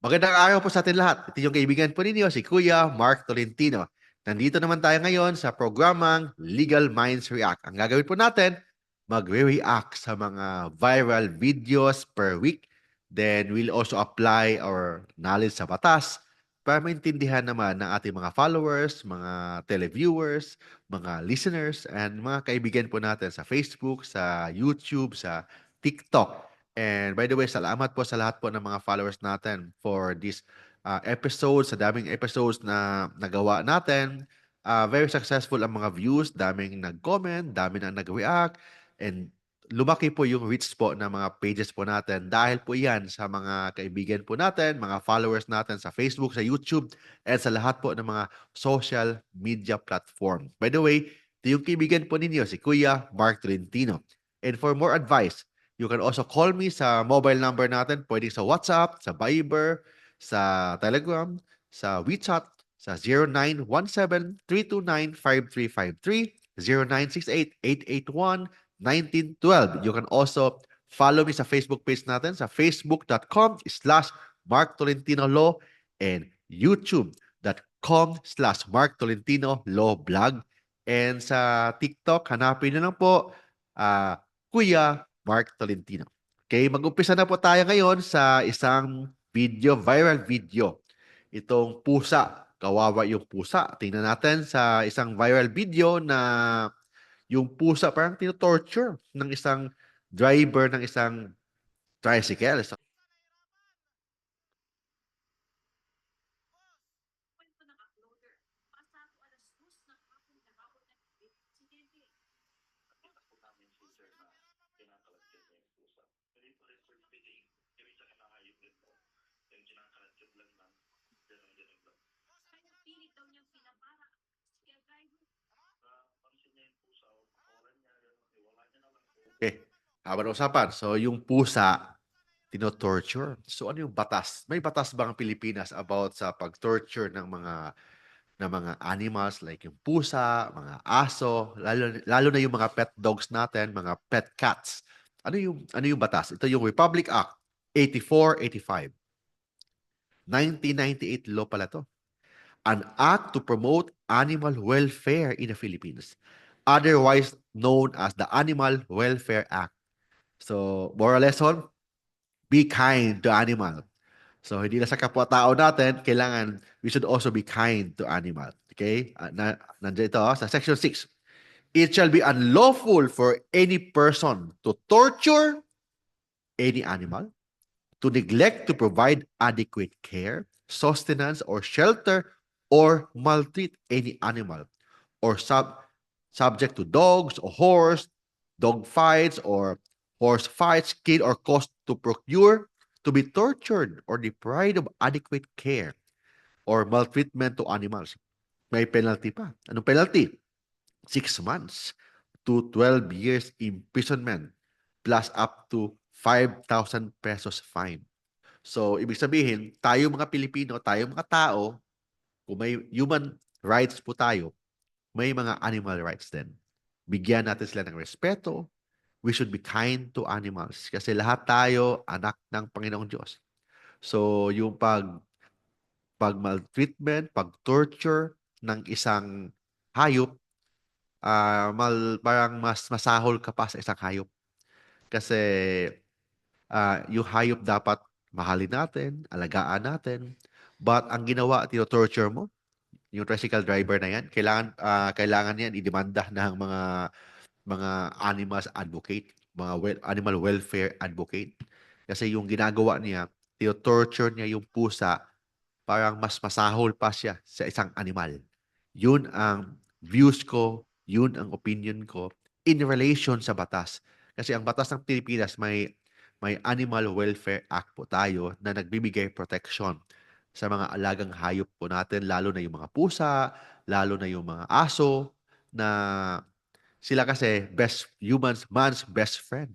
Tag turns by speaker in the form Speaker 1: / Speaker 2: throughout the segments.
Speaker 1: Magandang araw po sa atin lahat. Ito yung kaibigan po ninyo, si Kuya Mark Tolentino. Nandito naman tayo ngayon sa programang Legal Minds React. Ang gagawin po natin, magre-react sa mga viral videos per week. Then we'll also apply our knowledge sa batas para maintindihan naman ng ating mga followers, mga televiewers, mga listeners, and mga kaibigan po natin sa Facebook, sa YouTube, sa TikTok. And by the way, salamat po sa lahat po ng mga followers natin for this uh, episode, sa daming episodes na nagawa natin. Uh, very successful ang mga views, daming nag-comment, daming na nag-react, and lumaki po yung reach po ng mga pages po natin dahil po yan sa mga kaibigan po natin, mga followers natin sa Facebook, sa YouTube, and sa lahat po ng mga social media platform. By the way, ito yung kaibigan po ninyo, si Kuya Mark Trentino. And for more advice, you can also call me sa mobile number natin, pwede sa WhatsApp, sa Viber, sa Telegram, sa WeChat, sa 0917-329-5353, 0968-881 1912. You can also follow me sa Facebook page natin sa facebook.com slash Mark Tolentino Law and youtube.com slash Mark Tolentino Law Blog. And sa TikTok, hanapin nyo lang po uh, Kuya Mark Tolentino. Okay, mag-umpisa na po tayo ngayon sa isang video, viral video. Itong pusa, kawawa yung pusa. Tingnan natin sa isang viral video na yung pusa parang tino-torture ng isang driver ng isang tricycle.
Speaker 2: Kaya pilit daw niyang pinapara si driver.
Speaker 1: Eh, habang usapan. So, yung pusa, tino-torture. So, ano yung batas? May batas ba ang Pilipinas about sa pag-torture ng mga ng mga animals like yung pusa, mga aso, lalo, lalo na yung mga pet dogs natin, mga pet cats. Ano yung ano yung batas? Ito yung Republic Act 8485. 1998 law pala to. An act to promote animal welfare in the Philippines, otherwise known as the Animal Welfare Act. So, moral lesson, be kind to animal. So, hindi na sa kapwa-tao natin, kailangan we should also be kind to animal. Okay? Uh, na, nandiyan ito oh, sa section 6. It shall be unlawful for any person to torture any animal, to neglect to provide adequate care, sustenance, or shelter, or maltreat any animal, or sub subject to dogs or horse, dog fights, or horse fights, kill or cause to procure, to be tortured or deprived of adequate care, or maltreatment to animals. May penalty pa. Anong penalty? Six months to 12 years imprisonment plus up to 5,000 pesos fine. So, ibig sabihin, tayo mga Pilipino, tayo mga tao, kung may human rights po tayo, may mga animal rights din. Bigyan natin sila ng respeto. We should be kind to animals kasi lahat tayo anak ng Panginoong Diyos. So, yung pag pag maltreatment, pag torture ng isang hayop, ah mal, parang mas masahol ka pa sa isang hayop. Kasi ah yung hayop dapat mahalin natin, alagaan natin. But ang ginawa, tino-torture mo, yung tricycle driver na yan, kailangan ah, kailangan yan idemanda ng mga mga animals advocate, mga wel- animal welfare advocate. Kasi yung ginagawa niya, tino-torture niya yung pusa, parang mas masahol pa siya sa isang animal. Yun ang views ko, yun ang opinion ko in relation sa batas. Kasi ang batas ng Pilipinas may may Animal Welfare Act po tayo na nagbibigay protection sa mga alagang hayop po natin, lalo na yung mga pusa, lalo na yung mga aso, na sila kasi best humans, man's best friend.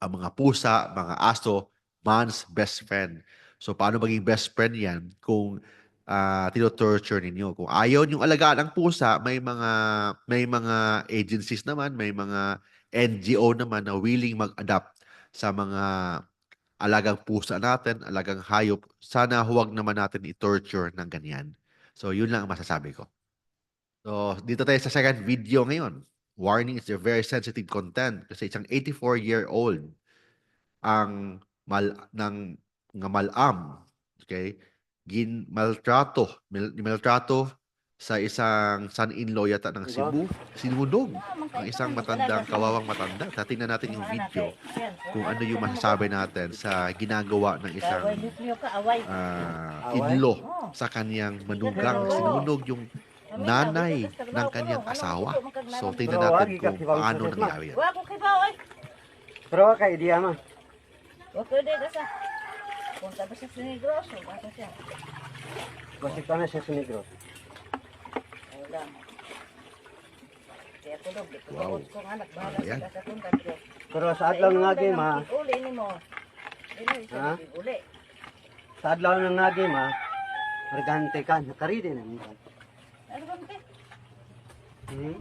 Speaker 1: Ang mga pusa, mga aso, man's best friend. So, paano maging best friend yan kung uh, tino-torture ninyo? Kung ayaw yung alagaan ng pusa, may mga may mga agencies naman, may mga NGO naman na willing mag-adapt sa mga alagang pusa natin, alagang hayop, sana huwag naman natin i-torture ng ganyan. So, yun lang ang masasabi ko. So, dito tayo sa second video ngayon. Warning, it's a very sensitive content kasi isang 84-year-old ang mal ng nga malam, okay? Gin maltrato, mil, maltrato sa isang son-in-law yata ng Cebu, sinunog ang isang matandang, kawawang matanda. Tatingnan natin yung video kung ano yung masasabi natin sa ginagawa ng isang ah, in-law sa kanyang manugang. Sinunog yung nanay ng kanyang asawa. So, tingnan natin kung paano nangyari yan.
Speaker 3: Pero kay dia mah.
Speaker 2: Wa ko de sa. Punta ba sa sinigros? Basta siya.
Speaker 3: Gosip ka na siya sa negro.
Speaker 2: Wala. Kaya tulog. di ko
Speaker 1: Wow.
Speaker 2: kong anak. Bahala sila sa punta. pero
Speaker 3: Pero sa adlaw nga game ha,
Speaker 2: Uli ni mo.
Speaker 3: Ha?
Speaker 2: sa uli.
Speaker 3: sa adlaw ng nga game ha, Argante ka, nakaridi na mo.
Speaker 2: Ano ba?
Speaker 3: Hmm?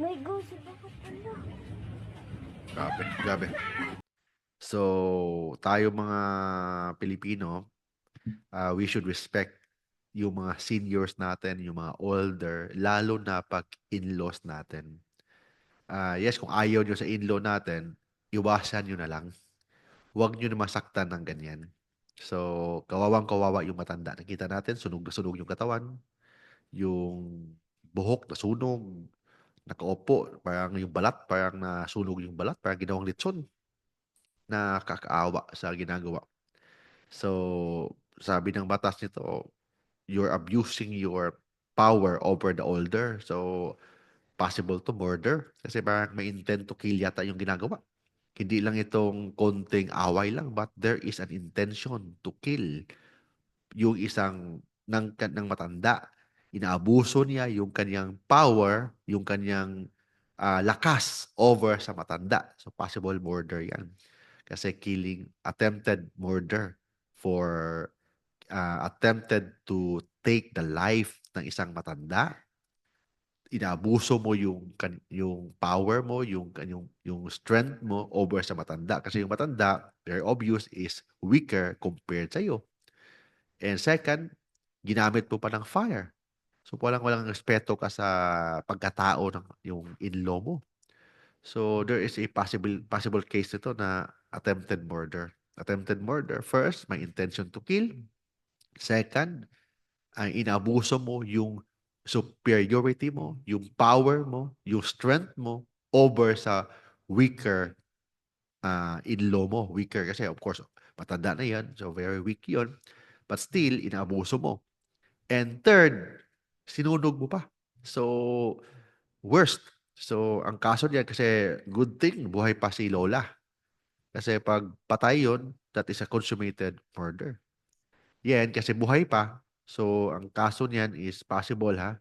Speaker 4: May go si Papa pala.
Speaker 1: Grabe, grabe. So, tayo mga Pilipino, uh, we should respect yung mga seniors natin, yung mga older, lalo na pag in-laws natin. Ah, yes, kung ayaw nyo sa in-law natin, iwasan nyo na lang. Huwag nyo na masaktan ng ganyan. So, kawawang kawawa yung matanda. Nakita natin, sunog na sunog yung katawan. Yung buhok na sunog. Nakaupo. Parang yung balat, parang nasunog yung balat. Parang ginawang litson. Nakakaawa sa ginagawa. So, sabi ng batas nito, you're abusing your power over the older. So, possible to murder. Kasi parang may intent to kill yata yung ginagawa. Hindi lang itong konting away lang, but there is an intention to kill yung isang ng, ng matanda. Inaabuso niya yung kanyang power, yung kanyang ah, lakas over sa matanda. So possible murder yan. Kasi killing, attempted murder for ah, attempted to take the life ng isang matanda inaabuso mo yung yung power mo, yung yung yung strength mo over sa matanda kasi yung matanda very obvious is weaker compared sa iyo. And second, ginamit mo pa ng fire. So walang walang respeto ka sa pagkatao ng yung in-law mo. So there is a possible possible case nito na attempted murder. Attempted murder first, may intention to kill. Second, ay inabuso mo yung superiority mo, yung power mo, yung strength mo over sa weaker uh, in-law mo. Weaker kasi of course, matanda na yan. So very weak yun. But still, inaabuso mo. And third, sinunog mo pa. So, worst. So, ang kaso niyan kasi good thing, buhay pa si Lola. Kasi pag patay yun, that is a consummated murder. Yan, kasi buhay pa. So, ang kaso niyan is possible ha.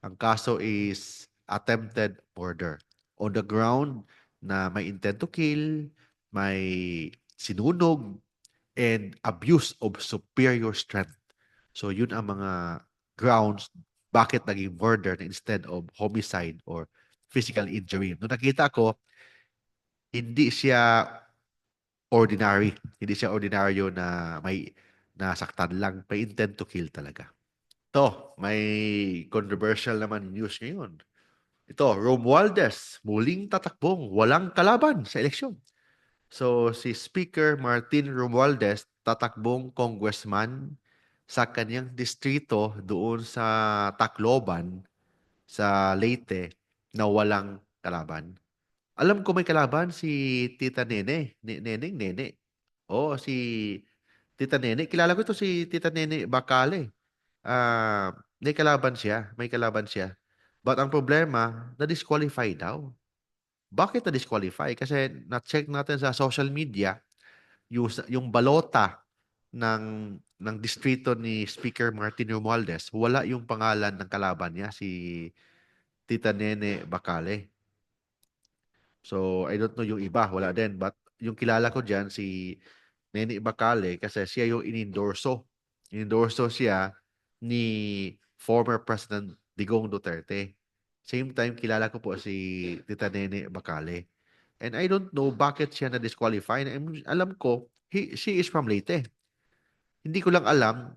Speaker 1: Ang kaso is attempted murder. On the ground na may intent to kill, may sinunog, and abuse of superior strength. So, yun ang mga grounds bakit naging murder instead of homicide or physical injury. Nung nakita ko, hindi siya ordinary. Hindi siya ordinaryo na may nasaktan lang. May intent to kill talaga. Ito, may controversial naman news ngayon. Ito, Romualdez, muling tatakbong, walang kalaban sa eleksyon. So, si Speaker Martin Romualdez, tatakbong congressman sa kanyang distrito doon sa Tacloban, sa Leyte, na walang kalaban. Alam ko may kalaban si Tita Nene, Ni- Neneng Nene. Oo, si Tita Nene. Kilala ko ito si Tita Nene Bacale. Ah, may kalaban siya, may kalaban siya. But ang problema, na-disqualify daw. Bakit na-disqualify? Kasi na-check natin sa social media, yung, yung balota ng ng distrito ni Speaker Martin Romualdez, wala yung pangalan ng kalaban niya, si Tita Nene Bacale. So, I don't know yung iba, wala din. But yung kilala ko dyan, si Nene Bacale, kasi siya yung inendorso. Inendorso siya ni former President Digong Duterte. Same time, kilala ko po si Tita Nene Bacale. And I don't know bakit siya na-disqualify. Alam ko, he, she is from Leyte. Hindi ko lang alam,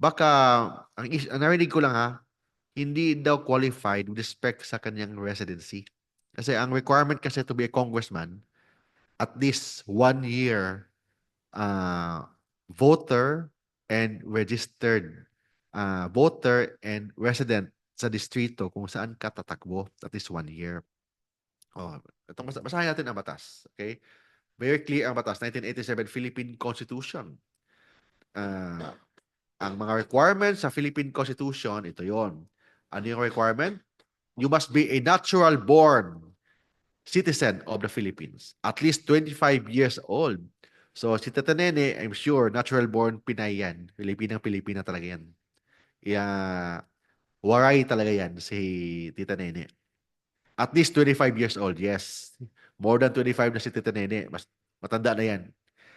Speaker 1: baka, ang, is- ang narinig ko lang ha, hindi daw qualified with respect sa kanyang residency. Kasi ang requirement kasi to be a congressman, at least one year uh, voter and registered uh, voter and resident sa distrito kung saan ka tatakbo at least one year. Oh, ito basa- basahin natin ang batas. Okay? Very clear ang batas. 1987 Philippine Constitution. Ah, ang mga requirements sa Philippine Constitution, ito yon. Ano yung requirement? You must be a natural born citizen of the Philippines. At least 25 years old. So, si Tita Nene, I'm sure, natural born Pinay yan. Pilipinang Pilipina talaga yan. Yeah, waray talaga yan si Tita Nene. At least 25 years old, yes. More than 25 na si Tita Nene. Mas matanda na yan.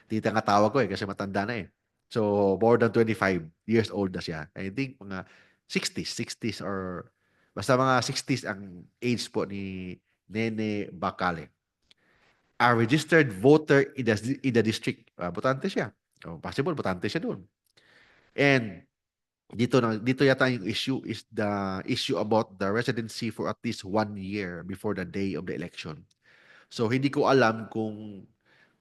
Speaker 1: Tita nga tawag ko eh kasi matanda na eh. So, more than 25 years old na siya. I think mga 60s, 60s or basta mga 60s ang age po ni Nene Bacale. A registered voter in the, in the district. Ah, botante siya. Oh, possible, botante siya doon. And dito na dito yata yung issue is the issue about the residency for at least one year before the day of the election. So hindi ko alam kung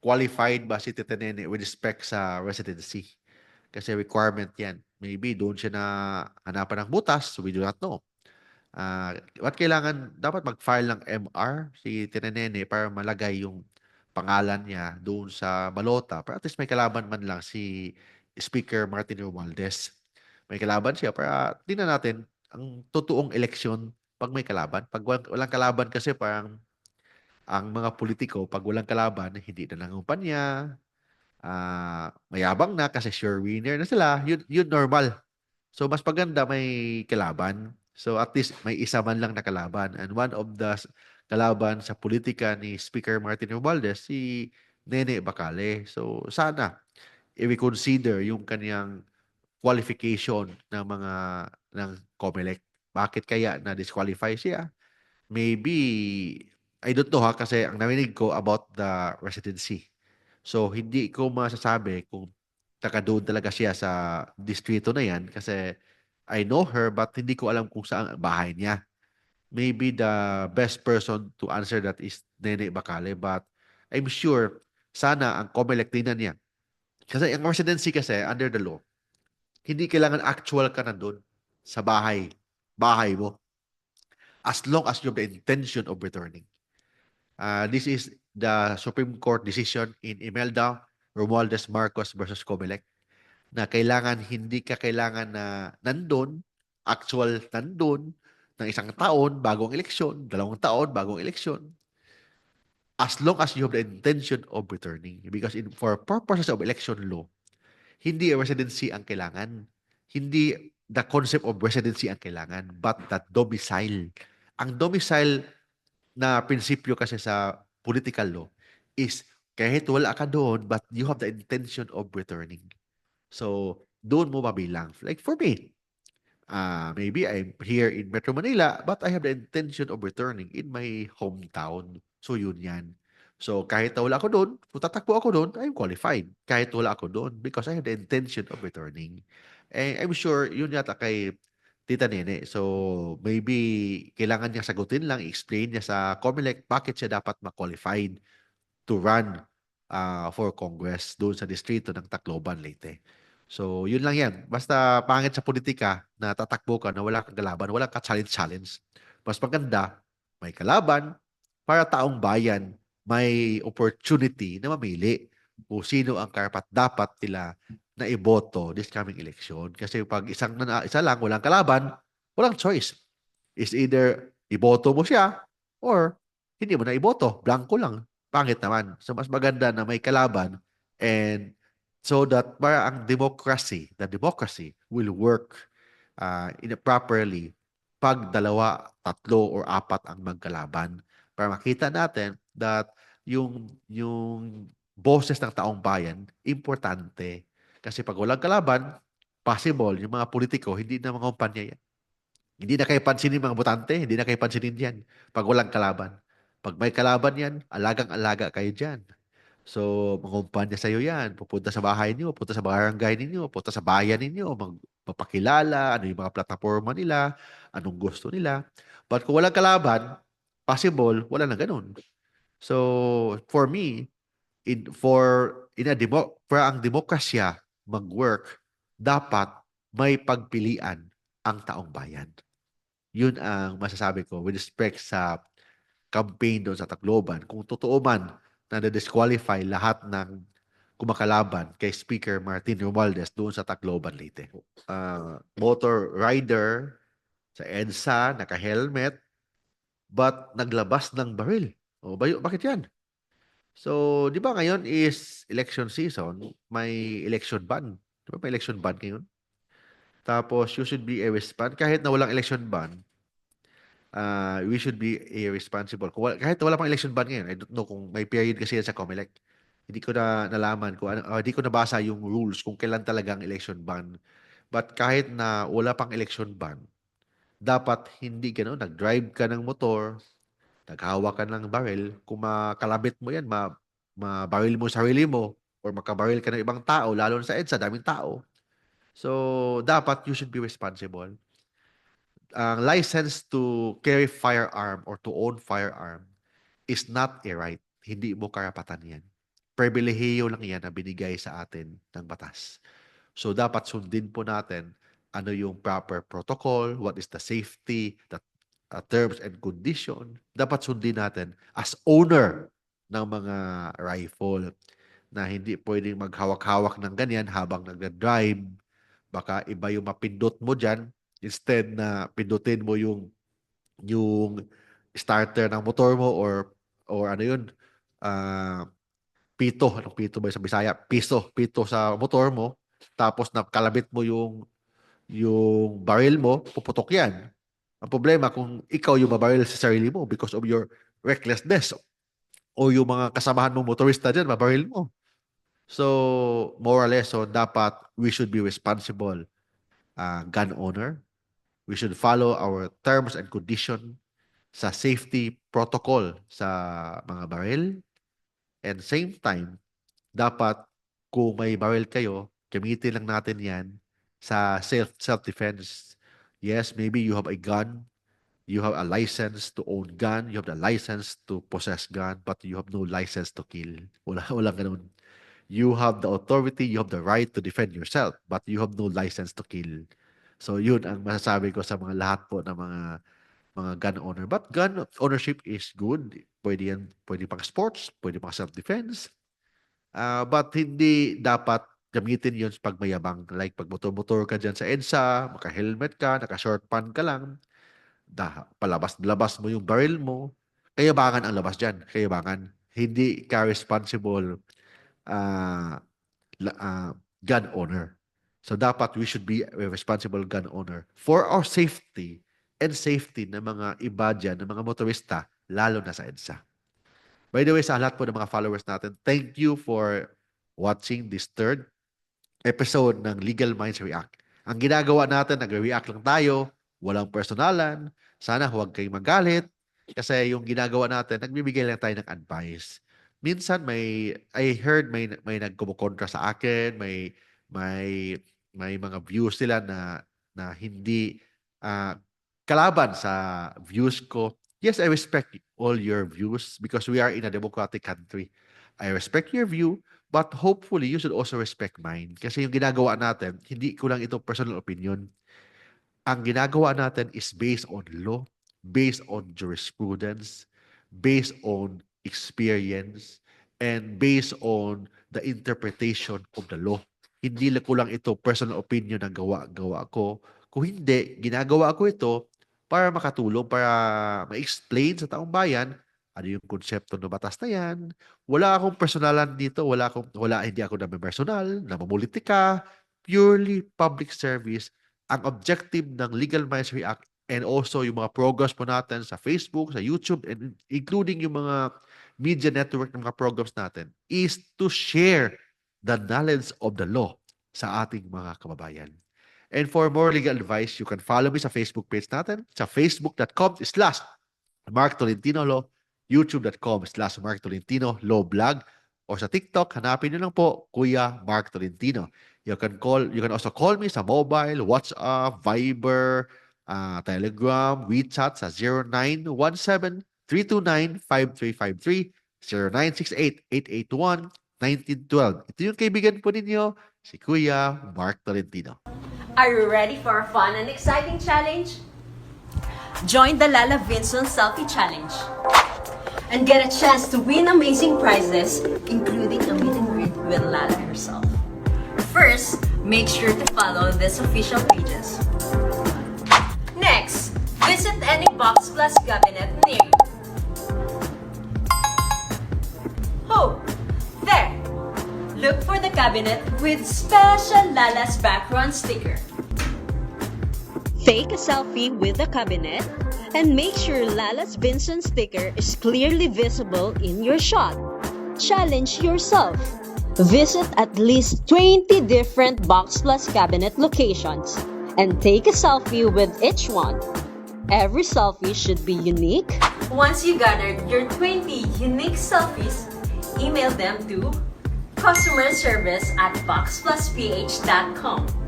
Speaker 1: qualified ba si Tita Nene with respect sa residency. Kasi requirement yan. Maybe doon siya na hanapan ng butas. We do not know. Ah, what kailangan, dapat mag-file ng MR si Tita Nene para malagay yung pangalan niya doon sa balota. Para at least may kalaban man lang si Speaker Martin Romualdez may kalaban siya para tingnan natin ang totoong eleksyon pag may kalaban. Pag walang, kalaban kasi parang ang mga politiko, pag walang kalaban, hindi na nangumpanya, ah mayabang na kasi sure winner na sila. Yun, yun normal. So, mas paganda may kalaban. So, at least may isa man lang na kalaban. And one of the kalaban sa politika ni Speaker Martin Romualdez, si Nene Bacale. So, sana i-reconsider yung kanyang qualification ng mga ng COMELEC. Bakit kaya na disqualify siya? Maybe I don't know ha kasi ang narinig ko about the residency. So hindi ko masasabi kung taga doon talaga siya sa distrito na yan kasi I know her but hindi ko alam kung saan bahay niya. Maybe the best person to answer that is Nene Bacale but I'm sure sana ang COMELEC tingnan niya. Kasi ang residency kasi under the law hindi kailangan actual ka nandun sa bahay, bahay mo. As long as you have the intention of returning. Uh, this is the Supreme Court decision in Imelda Romualdez Marcos versus Comelec na kailangan, hindi ka kailangan na nandun, actual nandun, ng isang taon bagong eleksyon, dalawang taon bagong eleksyon, as long as you have the intention of returning. Because in, for purposes of election law, hindi residency ang kailangan. Hindi the concept of residency ang kailangan, but that domicile. Ang domicile na prinsipyo kasi sa political law is kahit wala ka doon, but you have the intention of returning. So, doon mo mabilang. Like for me, uh, maybe I'm here in Metro Manila, but I have the intention of returning in my hometown. So, yun yan. So, kahit wala ako doon, kung tatakbo ako doon, I'm qualified. Kahit wala ako doon because I have the intention of returning. And I'm sure yun yata kay Tita Nene. So, maybe kailangan niya sagutin lang, explain niya sa COMELEC bakit siya dapat ma-qualified to run uh, for Congress doon sa distrito ng Tacloban, Leyte. So, yun lang yan. Basta pangit sa politika na tatakbo ka na wala kang kalaban, wala ka challenge-challenge. Mas maganda, may kalaban para taong bayan may opportunity na mamili kung sino ang karapat dapat nila na iboto this coming election. Kasi pag isang na, isa lang, walang kalaban, walang choice. Is either iboto mo siya or hindi mo na iboto. Blanco lang. Pangit naman. So mas maganda na may kalaban and so that para ang democracy, the democracy will work uh, in a properly pag dalawa, tatlo, or apat ang magkalaban para makita natin that yung yung boses ng taong bayan importante kasi pag walang kalaban possible yung mga politiko hindi na mga kumpanya yan Hindi na kayo pansinin mga botante, hindi na kayo pansinin yan pag walang kalaban. Pag may kalaban yan, alagang-alaga kayo dyan. So, mangumpanya sa iyo yan. Pupunta sa bahay niyo, pupunta sa barangay ninyo, pupunta sa bayan ninyo, mag, mapakilala, ano yung mga plataforma nila, anong gusto nila. But kung walang kalaban, possible, wala na ganun. So, for me, in, for, in a demo, for ang demokrasya mag-work, dapat may pagpilian ang taong bayan. Yun ang masasabi ko with respect sa campaign doon sa Tacloban. Kung totoo man na na-disqualify lahat ng kumakalaban kay Speaker Martin Romualdez doon sa Tacloban Leyte. Ah, motor rider sa EDSA, naka-helmet, but naglabas ng baril. O, bayo, bakit yan? So, di ba ngayon is election season, may election ban. Di ba may election ban ngayon? Tapos, you should be a respond. Kahit na walang election ban, uh, we should be a responsible. Kung kahit wala pang election ban ngayon, I don't know kung may period kasi yan sa COMELEC. Hindi ko na nalaman kung ah, hindi ko nabasa yung rules kung kailan talaga ang election ban. But kahit na wala pang election ban, dapat hindi gano'n, nag-drive ka ng motor, naghawak ka ng baril, kung makalabit mo yan, ma, mabaril mo sarili mo, or makabaril ka ng ibang tao, lalo na sa EDSA, daming tao. So, dapat you should be responsible. Ang license to carry firearm or to own firearm is not a right. Hindi mo karapatan yan. Pribilehiyo lang yan na binigay sa atin ng batas. So, dapat sundin po natin ano yung proper protocol, what is the safety, the uh, terms and condition. Dapat sundin natin as owner ng mga rifle na hindi pwedeng maghawak-hawak ng ganyan habang nagda-drive. Baka iba yung mapindot mo dyan instead na pindutin mo yung yung starter ng motor mo or or ano yun ah pito. Anong pito ba sa Bisaya? Piso. Pito sa motor mo. Tapos nakalabit mo yung yung baril mo puputok yan. Ang problema kung ikaw yung mabaril sa sarili mo because of your recklessness o yung mga kasamahan mo motorista dyan mabaril mo. So more or less so dapat we should be responsible uh, gun owner we should follow our terms and condition sa safety protocol sa mga baril. And same time, dapat kung may baril kayo, gamitin lang natin yan sa self self-defense. Yes, maybe you have a gun, you have a license to own gun, you have the license to possess gun, but you have no license to kill. Wala, wala ganun. You have the authority, you have the right to defend yourself, but you have no license to kill. So yun ang masasabi ko sa mga lahat po ng mga mga gun owner. But gun ownership is good. Pwede yan, pwede pang sports, pwede pang self-defense. Ah, but hindi dapat gamitin yun pag mayabang. Like pag motor-motor ka dyan sa EDSA, maka-helmet ka, naka-short pan ka lang, da, palabas-labas mo yung baril mo, kayabangan ang labas dyan. Kayabangan. Hindi ka responsible la- ah, gun owner. So dapat we should be a responsible gun owner for our safety and safety ng mga iba dyan, ng mga motorista, lalo na sa EDSA. By the way, sa lahat po ng mga followers natin, thank you for watching this third episode ng Legal Minds React. Ang ginagawa natin, nagre-react lang tayo, walang personalan. Sana huwag kayong magalit kasi yung ginagawa natin, nagbibigay lang tayo ng advice. Minsan may I heard may may nagkumokontra sa akin, may may may mga views sila na na hindi ah, kalaban sa views ko. Yes, I respect all your views because we are in a democratic country. I respect your view, but hopefully you should also respect mine. Kasi yung ginagawa natin, hindi ko lang ito personal opinion. Ang ginagawa natin is based on law, based on jurisprudence, based on experience, and based on the interpretation of the law. Hindi ko lang ito personal opinion na gawa-gawa ko. Kung hindi, ginagawa ko ito para makatulong, para ma-explain sa taong bayan ano yung konsepto ng batas na yan. Wala akong personalan dito, wala akong wala hindi ako na personal, na mamolitika, purely public service. Ang objective ng Legal Minds React and also yung mga programs po natin sa Facebook, sa YouTube, and including yung mga media network ng mga programs natin is to share the knowledge of the law sa ating mga kababayan. And for more legal advice, you can follow me sa Facebook page natin, sa facebook.com slash Mark Tolentino Law, youtube.com slash Mark Tolentino Law Blog, or sa TikTok, hanapin nyo lang po, Kuya Mark Tolentino. You can call, you can also call me sa mobile, WhatsApp, Viber, ah, Telegram, WeChat sa 0917-329-5353, 0968-881-1912. Ito yung kaibigan po ninyo, si Kuya Mark Tolentino.
Speaker 5: Are you ready for a fun and exciting challenge? Join the Lala Vincent Selfie Challenge and get a chance to win amazing prizes, including a meet and greet with Lala herself. First, make sure to follow these official pages. Next, visit any Box Plus cabinet near. Look for the cabinet with special Lala's background sticker.
Speaker 6: Take a selfie with the cabinet and make sure Lala's Vincent sticker is clearly visible in your shot. Challenge yourself. Visit at least 20 different Box Plus cabinet locations and take a selfie with each one. Every selfie should be unique,
Speaker 5: Once you gathered your 20 unique selfies, email them to customer service at boxplusph.com.